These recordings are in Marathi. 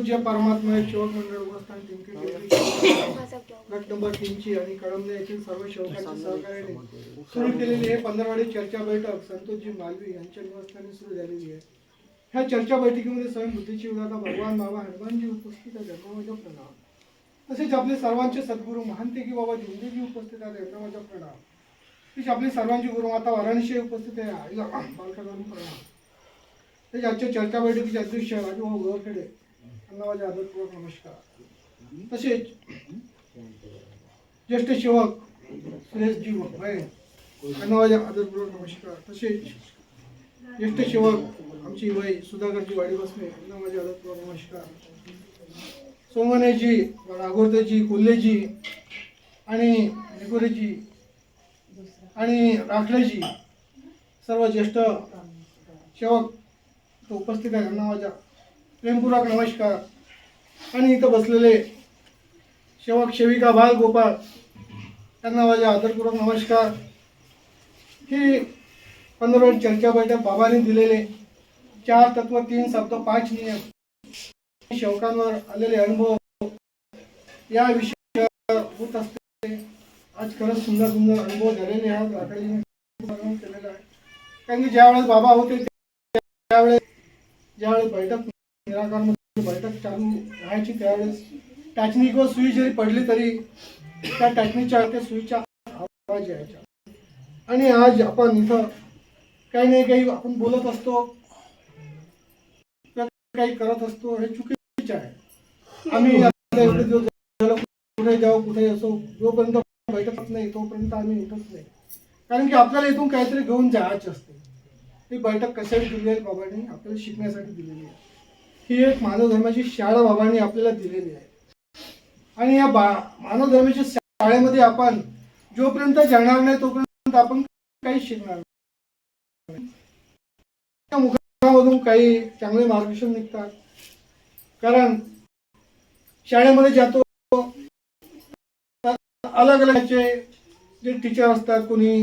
पूज्य परमात्मा सेवक मंडळ उपस्थान टिंके गट नंबर तीनची आणि कळमने येथील सर्व सेवकांच्या सहकार्याने सुरू केलेली हे पंधरवाडी चर्चा बैठक संतोषजी मालवी यांच्या निवासस्थानी सुरू झालेली आहे. ह्या चर्चा बैठकीमध्ये स्वयं बुद्धीची उदाता भगवान बाबा हनुमानजी उपस्थित आहेत त्यांना प्रणाम. तसेच आपले सर्वांचे सद्गुरू महानतेकी बाबा जिंदेजी उपस्थित आहेत त्यांना प्रणाम. तसेच आपली सर्वांची गुरुमाता वाराणसी उपस्थित आहे आईला बालकांना प्रणाम. तसेच आजच्या चर्चा बैठकीचे अध्यक्ष राजूभाऊ गोरखेडे यांना आदरपूर्वक नमस्कार. तसेच ज्येष्ठ सेवक सुरेशजी भाई यांना माझे आदरपूर्वक नमस्कार. तसेच ज्येष्ठ सेवक आमची वय सुधाकरजी वाडी बसणे यांना आदरपूर्वक नमस्कार. सोमनेजी राघोरतेजी कोल्हेजी आणि निकोरेजी आणि राखलेजी सर्व ज्येष्ठ सेवक उपस्थित आहे त्यांना माझ्या प्रेमपूर्वक नमस्कार. आणि इथं बसलेले सेवक सेविका बाल गोपाळ त्यांना माझे आदरपूर्वक नमस्कार. ही पंधरा चर्चा बैठक बाबांनी दिलेले चार तत्व तीन शब्द पाच नियम. शेवकांवर आलेले अनुभव या विषयावर होत असते. आज खरंच सुंदर सुंदर अनुभव झालेले आहेत. राखाडीने केलेला आहे. कारण की ज्यावेळेस बाबा होते त्यावेळेस ज्यावेळेस बैठक निराकार बैठक चालू राहायची त्यावेळेस टाचणी किंवा सुई जरी पडली तरी त्या टाचणीच्या त्या सुईच्या आवाज यायच्या. आणि आज आपण इथं काही नाही काही आपण बोलत असतो काही करत असतो हे चुकीचे आहे. आम्ही एवढे दिवस कुठे जाऊ कुठे असो जोपर्यंत बैठकच नाही तोपर्यंत आम्ही उठत नाही. कारण की आपल्याला इथून काहीतरी घेऊन जायचे असते. ती बैठक कशासाठी दिली आहे बाबांनी आपल्याला शिकण्यासाठी दिलेली आहे. ही एक मानव धर्माची शाळा बाबांनी आपल्याला दिलेली आहे. आणि या बा मानव धर्माच्या शाळेमध्ये आपण जोपर्यंत जाणार नाही तोपर्यंत आपण काही शिकणार नाही. त्या मुखामधून काही चांगले मार्गदर्शन निघतात. कारण शाळेमध्ये जातो अलग अलग जे टीचर असतात कोणी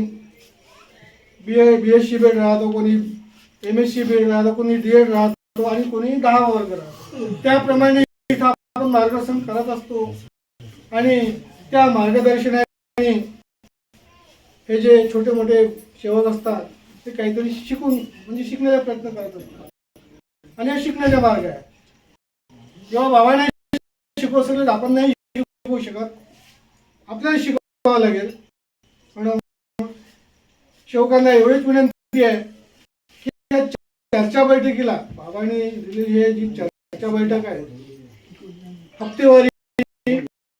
B A B S C B Ed राहतो कोणी एम एस सी बेड राहतो कोणी डी एड राहतो. आणि कोणी दहा वर्ग राहतो त्याप्रमाणे इथं आपण मार्गदर्शन करत असतो. आणि त्या मार्गदर्शनाने हे जे छोटे मोठे सेवक असतात ते काहीतरी शिकून म्हणजे शिकण्याचा प्रयत्न करत असतात. आणि हा शिकण्याचा मार्ग आहे. जेव्हा बाबाने शिकवू सगळे आपण नाही शिकवू शकत. आपल्याला शिकवावं लागेल. म्हणून शेवकांना एवढीच विनंती आहे चर्चा बैठकीला बाबाने दिलेली हे जी चर्चा बैठक आहे हप्तेवारी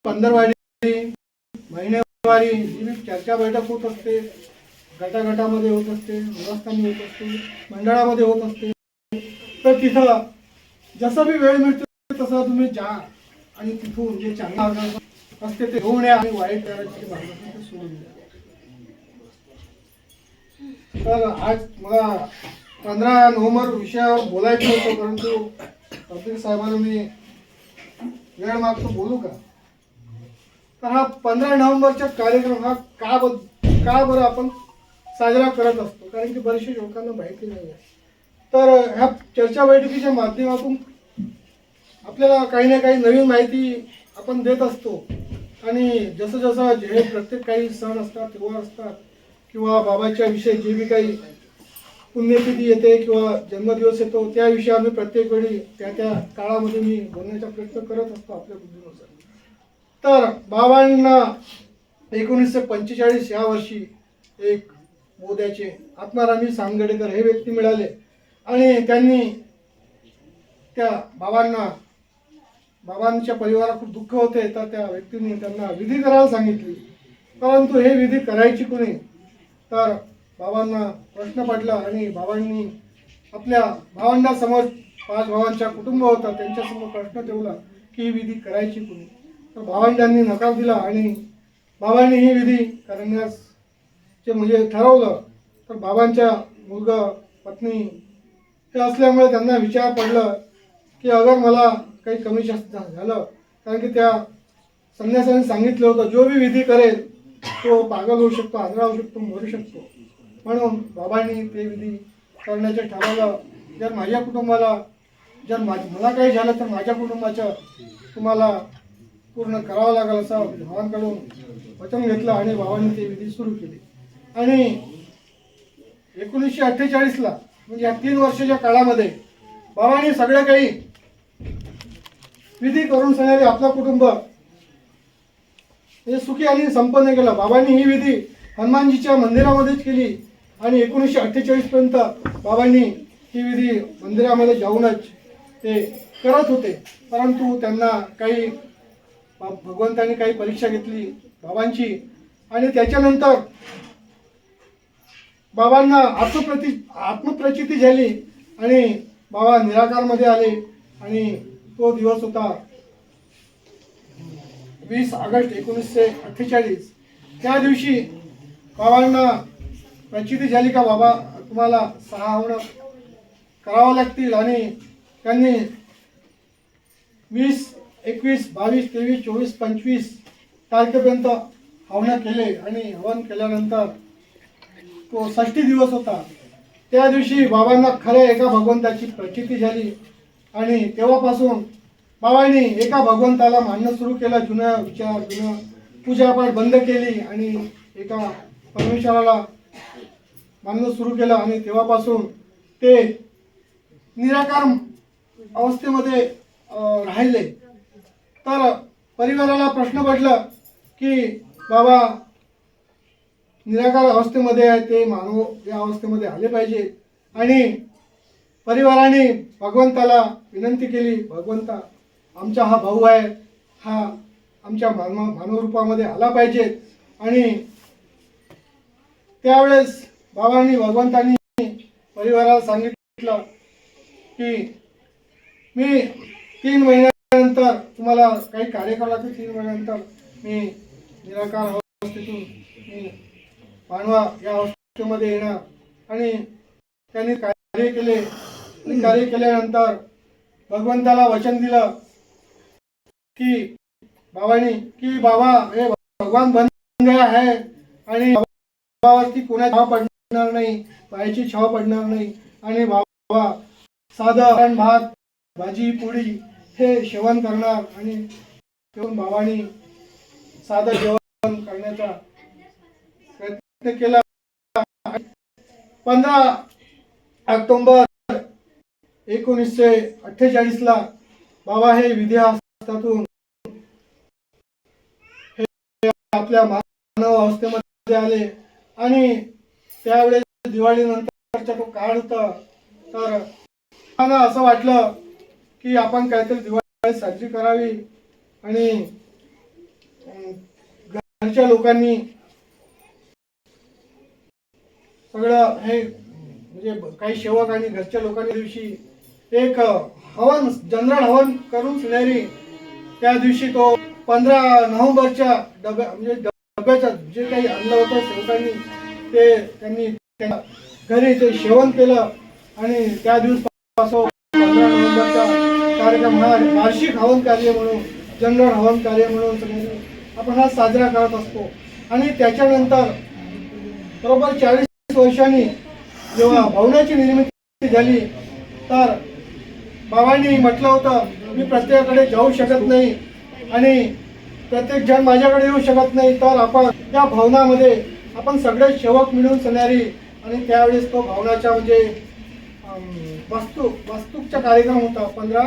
पंधरवारी महिन्यावारी जी चर्चा बैठक होत असते. गटागटामध्ये होत असते निवासस्थानी होत असते मंडळामध्ये होत असते. तर तिथं जसा मी वेळ मिळतो तसं तुम्ही जा आणि तिथून जे चांगला असते ते घेऊन या आणि वाईट करायची सोडून द्या. तर आज मला पंधरा नोव्हेंबर विषयावर बोलायचं होतं परंतु अब्दुल साहेबांना मी वेळ मागतो बोलू का? तर हा पंधरा नोव्हेंबरचा कार्यक्रम हा का ब का बरं आपण साजरा करत असतो? कारण की बरेचशे लोकांना माहिती नाही आहे तर ह्या चर्चा बैठकीच्या माध्यमातून आपल्याला काही ना काही नवीन माहिती आपण देत असतो. आणि जसं जसं जे प्रत्येक काही सण असतात त्योहार असतात किंवा बाबाच्या विषयी जे बी काही पुण्यतिथी येते किंवा जन्मदिवस येतो त्याविषयी आम्ही प्रत्येक वेळी त्या त्या काळामध्ये मी बोलण्याचा प्रयत्न करत असतो आपल्या बुद्धीनुसार. तर बाबांना एकोणीसशे पंचेचाळीस या वर्षी एक मोद्याचे आत्मारामी सांगडेकर हे व्यक्ती मिळाले. आणि त्यांनी त्या बाबांना बाबांच्या परिवारात खूप दुःख होते तर त्या व्यक्तीने त्यांना विधी करायला सांगितली. परंतु हे विधी करायची कोणी? तर बाबांना प्रश्न पडला आणि बाबांनी आपल्या भावंडासमोर पाच भावांच्या कुटुंब होता त्यांच्यासमोर प्रश्न ठेवला की ही विधी करायची कोणी? तर भावंडांनी नकार दिला आणि बाबांनी ही विधी करण्यास जे म्हणजे ठरवलं. तर बाबांच्या मुलगा पत्नी हे असल्यामुळे त्यांना विचार पडलं की अगर मला काही कमी जास्त झालं कारण की त्या संन्यासाने सांगितलं होतं जो बी विधी करेल तो पागल होऊ शकतो आजरा होऊ शकतो मरू शकतो. म्हणून बाबांनी ते विधी करण्याचं ठरवलं जर माझ्या कुटुंबाला जर माझ मला काही झालं तर माझ्या कुटुंबाचं तुम्हाला पूर्ण करावं लागेल असं भावांकडून वचन घेतलं आणि भावांनी ते विधी सुरू केली. आणि एकोणीसशे अठ्ठेचाळीसला म्हणजे या तीन वर्षाच्या काळामध्ये बाबांनी सगळं काही विधी करून सांगणारे आपलं कुटुंब हे सुखी आणि संपन्न केलं. बाबांनी ही विधी हनुमानजीच्या मंदिरामध्येच केली. आणि एकोणीसशे अठ्ठेचाळीसपर्यंत बाबांनी ही विधी मंदिरामध्ये जाऊनच ते करत होते. परंतु त्यांना काही भगवंतांनी काही परीक्षा घेतली बाबांची. आणि त्याच्यानंतर बाबांना आत्मप्रति आत्मप्रचिती झाली आणि बाबा निराकारमध्ये आले आणि तो दिवस होता वीस ऑगस्ट एकोणीसशे अठ्ठेचाळीस. त्या दिवशी बाबांना प्रचिती झाली का बाबा? तुम्हाला सहा होणं करावं लागतील आणि त्यांनी वीस एकवीस बावीस तेवीस चोवीस पंचवीस तारखेपर्यंत हवनं केले आणि हवन केल्यानंतर तो षष्टी दिवस होता. त्या दिवशी बाबांना खऱ्या एका भगवंताची प्रचिती झाली आणि तेव्हापासून बाबांनी एका भगवंताला मानणं सुरू केलं. जुनं विचार जुनं पूजापाठ बंद केली आणि एका परमेश्वराला मानणं सुरू केलं आणि तेव्हापासून. ते निराकार अवस्थेमध्ये राहिले. तर परिवाराला प्रश्न पडला की बाबा निराकार अवस्थेमध्ये आहे ते मानव या अवस्थेमध्ये आले पाहिजे. आणि परिवाराने भगवंताला विनंती केली भगवंता आमचा हा भाऊ आहे हा आमच्या मानव मानव रूपामध्ये आला पाहिजे. आणि त्यावेळेस बाबांनी भगवंतांनी परिवाराला सांगितलं की मी तीन महिन्यानंतर तुम्हाला काही कार्य करावं तीन महिन्यानंतर मी निराकार अवस्थेतून मी मानवा या अवस्थेमध्ये येणार. आणि त्यांनी कार्य केले. कार्य केल्यानंतर भगवंताला वचन दिलं की बाबांनी की बाबा हे भगवान बन गया है आणि बाबावरती कोणाची पडणार पडणार नाही पायाची छाव पडणार नाही. आणि बाबा साधा भात भाजी पोळी हे सेवन करणार आणि तेव्हा बाबांनी साधं जेवण करण्याचा प्रयत्न केला. पंधरा ऑक्टोंबर एकोणीसशे अठ्ठेचाळीसला बाबा हे विधिहासातून हे आपल्या मानव अवस्थेमध्ये आले आणि त्यावेळेस दिवाळीनंतरचा तो काळ होता. तर मला असं वाटलं की आपण काहीतरी दिवाळी साजरी करावी आणि घरच्या लोकांनी सगळं हे म्हणजे काही सेवक आणि घरच्या लोकांनी दिवशी एक हवन जनरल हवन करून सिनेरी. त्या दिवशी तो पंधरा नोव्हेंबरच्या डब्या म्हणजे डब्याच्या जे काही आणलं होतं सेवकांनी ते त्यांनी घरी ते सेवन केलं आणि त्या दिवसापासून पंधरा नोव्हेंबरचा कार्यक्रम हा वार्षिक हवन कार्य म्हणून जनरल हवन कार्य म्हणून सगळे आपण हा साजरा करत असतो. आणि त्याच्यानंतर बरोबर चाळीस वर्षांनी जेव्हा भवनाची निर्मिती झाली तर बाबांनी म्हटलं होतं मी प्रत्येकाकडे जाऊ शकत नाही आणि प्रत्येक जण माझ्याकडे येऊ शकत नाही तर आपण त्या भवनामध्ये आपण सगळे सेवक मिळून सणारी आणि त्यावेळेस तो भवनाच्या म्हणजे वास्तू वास्तूकचा कार्यक्रम होता पंधरा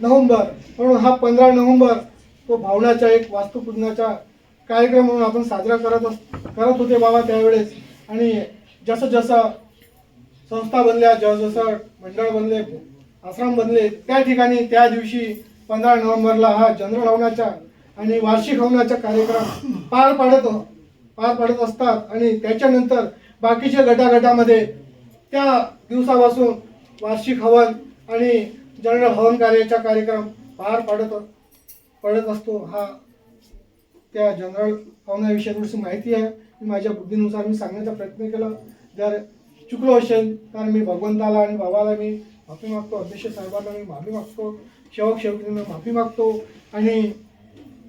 नोव्हेंबर. म्हणून हा पंधरा नोव्हेंबर तो भावनाचा एक वास्तुपूजनाचा कार्यक्रम म्हणून आपण साजरा करत अस- करत होते बाबा त्यावेळेस. आणि जसं जसं संस्था बनल्या जसजसं मंडळ बनले आश्रम बनले त्या ठिकाणी त्या दिवशी पंधरा नोव्हेंबरला हा जनरल हवनाचा आणि वार्षिक हवनाचा कार्यक्रम पार पाडत पार पडत असतात आणि त्याच्यानंतर बाकीच्या गटागटामध्ये त्या दिवसापासून वार्षिक हवन आणि जनरल हवन कार्याचा कार्यक्रम पार पाडत पडत असतो. हा त्या जनरल हवनाविषयी थोडीशी माहिती आहे. मी माझ्या बुद्धीनुसार मी सांगण्याचा प्रयत्न केला. जर चुकलो असेल तर मी भगवंताला आणि बाबाला मी माफी मागतो. अध्यक्ष साहेबांना मी माफी मागतो. सेवक सेवकींना माफी मागतो. आणि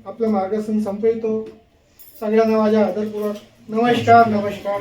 आपलं मार्गदर्शन संपवितो सगळ्यांना माझ्या आदरपूर्वक नमस्कार नमस्कार.